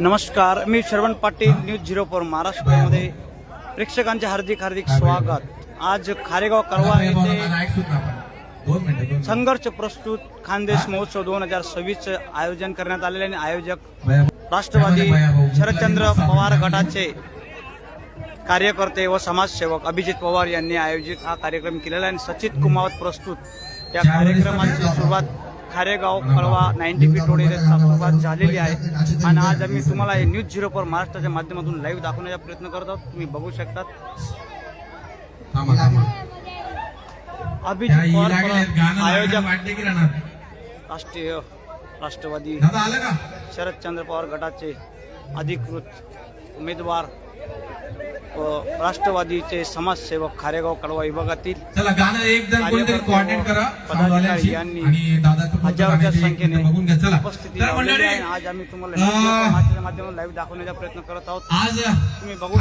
नमस्कार मी श्रवण Patil news zero four महाराष्ट्रामध्ये. प्रेक्षकांचे हार्दिक हार्दिक स्वागत. आज खारेगाव करवा येथे संघर्ष प्रस्तुत खानदेश महोत्सव दोन हजार सव्वीस आयोजन करण्यात आलेले आणि आयोजक राष्ट्रवादी शरदचंद्र पवार गटाचे कार्यकर्ते व समाजसेवक अभिजित पवार यांनी आयोजित हा कार्यक्रम केलेला आहे आणि सचित कुमावत प्रस्तुत. या कार्यक्रमाची सुरुवात खारेगाव कळवा नाईन्टी फीट रोड येथे सुरुवात झालेली आहे. आणि आज आम्ही तुम्हाला हे न्यूज झिरो फोर महाराष्ट्राच्या माध्यमातून लाईव्ह दाखवण्याचा प्रयत्न करत आहोत. तुम्ही बघू शकतात. अभिजित पवार आयोजक. राष्ट्रीय राष्ट्रवादी. का? शरदचंद्र पवार गटाचे अधिकृत उमेदवार. राष्ट्रवादीचे समाजसेवक खारेगाव कळवा विभागातील पदाधिकारी. यांनी हजारोच्या संख्येने उपस्थिती. आज आम्ही तुम्हाला माध्यमातून लाईव्ह दाखवण्याचा प्रयत्न करत आहोत. आज तुम्ही बघू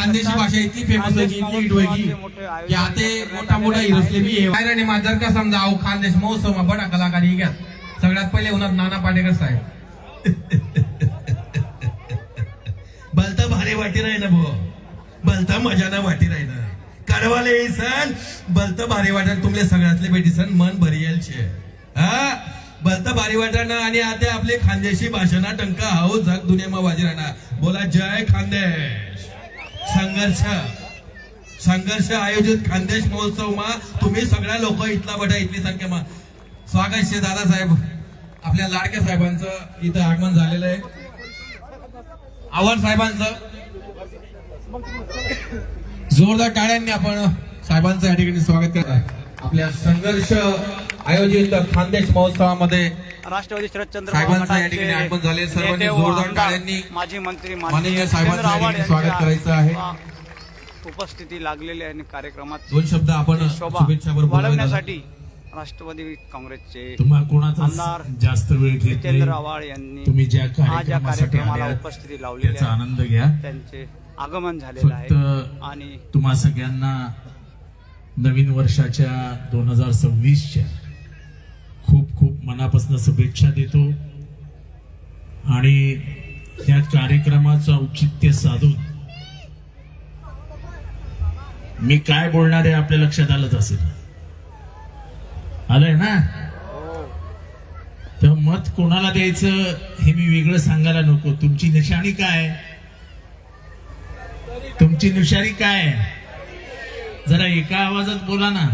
मोठे माझर का समजा? अहो खानदेश महोत्सव बडा कलाकार घ्या. सगळ्यात पहिले होणार नाना पाटेकर साहेब. भलता भारी वाटी राही ना भो भलता मजा ना वाटी राही करवाले कडवाले हे सण भारी वाटण तुमले सगळ्यातले भेटी सण. मन भरियल छे हा? भलत भारी वाटण आणि आता आपले खानदेशी भाषणा टंका हाऊ जग दुनियामा वाजी राहणार. बोला जय खानदेश. संघर्ष. संघर्ष आयोजित खानदेश महोत्सव मा तुम्ही सगळ्या लोक इथला बटा इथली संख्या मा. स्वागत शे दादासाहेब आपल्या लाडक्या साहेबांचं इथं आगमन झालेलं आहे. आव्हाड साहेबांचं. जोरदार टाळ्यांनी आपण साहेबांचं या ठिकाणी स्वागत करत आहे. आपल्या संघर्ष आयोजित खानदेश महोत्सवामध्ये राष्ट्रवादी शरदचंद्र साहेबांचं या ठिकाणी आगमन झाले. सर्वांनी जोरदार टाळ्यांनी माजी मंत्री माननीय साहेबांचं स्वागत करायचं आहे. उपस्थिती लागलेली आहे कार्यक्रमात दोन शब्द आपण शोभा शुभेच्छा वाढवण्यासाठी राष्ट्रवादी काँग्रेसचे आमदार जास्त वेळ जितेंद्र आव्हाड यांनी तुम्ही ज्या कार्यक्रमाला उपस्थिती आहे. आनंद घ्या. त्यांचे आगमन झालेलं आहे. आणि तुम्हा सगळ्यांना नवीन वर्षाच्या दोन हजार सव्वीसच्या खूप खूप मनापासून शुभेच्छा देतो. आणि त्या कार्यक्रमाचं औचित्य साधून मी काय बोलणार आहे आपल्या लक्षात आलंच असेल. आलंय ना? तर मत कोणाला द्यायचं हे मी वेगळं सांगायला नको. तुमची निशाणी काय? तुमची निशारी काय? जरा एका आवाजात बोला ना.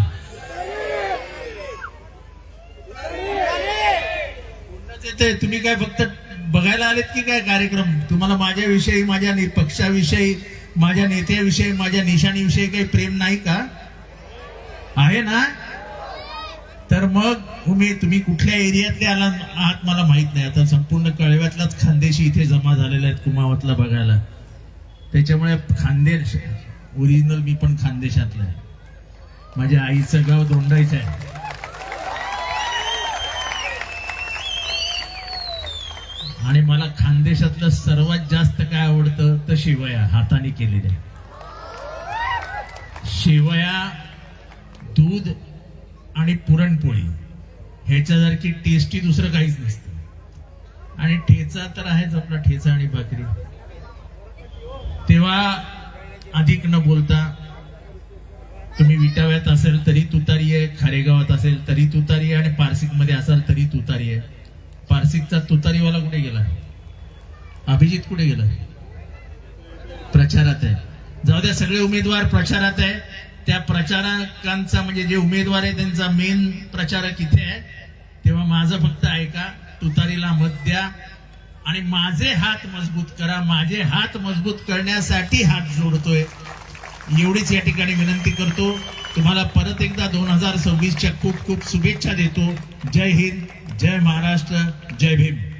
तुम्ही काय फक्त बघायला आलेत की काय कार्यक्रम? तुम्हाला माझ्याविषयी माझ्या पक्षाविषयी माझ्या नेत्याविषयी माझ्या निशाणीविषयी काही प्रेम नाही का? आहे ना? तर मग तुम्ही तुम्ही कुठल्या एरियातले आला आहात मला माहीत नाही. आता संपूर्ण कळव्यातलाच खानदेशी इथे जमा झालेला आहेत कुमावतला बघायला. त्याच्यामुळे खानदेश ओरिजिनल मी पण खानदेशातला आहे. माझ्या आईचं गाव दोंडायचं आहे. आणि मला खानदेशातलं सर्वात जास्त काय आवडतं तर शेवया हाताने केलेल्या शेवया दूध आणि पुरणपोळी. ह्याच्यासारखी टेस्टी दुसरं काहीच नसतं. आणि ठेचा तर आहेच आपला ठेचा आणि भाकरी. तेव्हा अधिक न बोलता तुम्ही विटाव्यात असेल तरी तुतारी आहे खारेगावात असेल तरी तुतारी आहे आणि पारसिकमध्ये असाल तरी तुतारी आहे. पारसिकचा तुतारीवाला कुठे गेला? अभिजित कुठे गेला? प्रचारात आहे. जाऊ द्या सगळे उमेदवार प्रचारात आहे. त्या प्रचारकांचा म्हणजे जे उमेदवार आहे त्यांचा मेन प्रचारक इथे आहे. तेव्हा माझं फक्त ऐका तुतारीला मत द्या. आणि माझे हात मजबूत करा माझे हात मजबूत करण्यासाठी हात जोडतोय. एवढीच या ठिकाणी विनंती करतो. तुम्हाला परत एकदा दोन हजार सव्वीसच्या खूप खूप शुभेच्छा देतो. जय हिंद जय महाराष्ट्र जय भीम.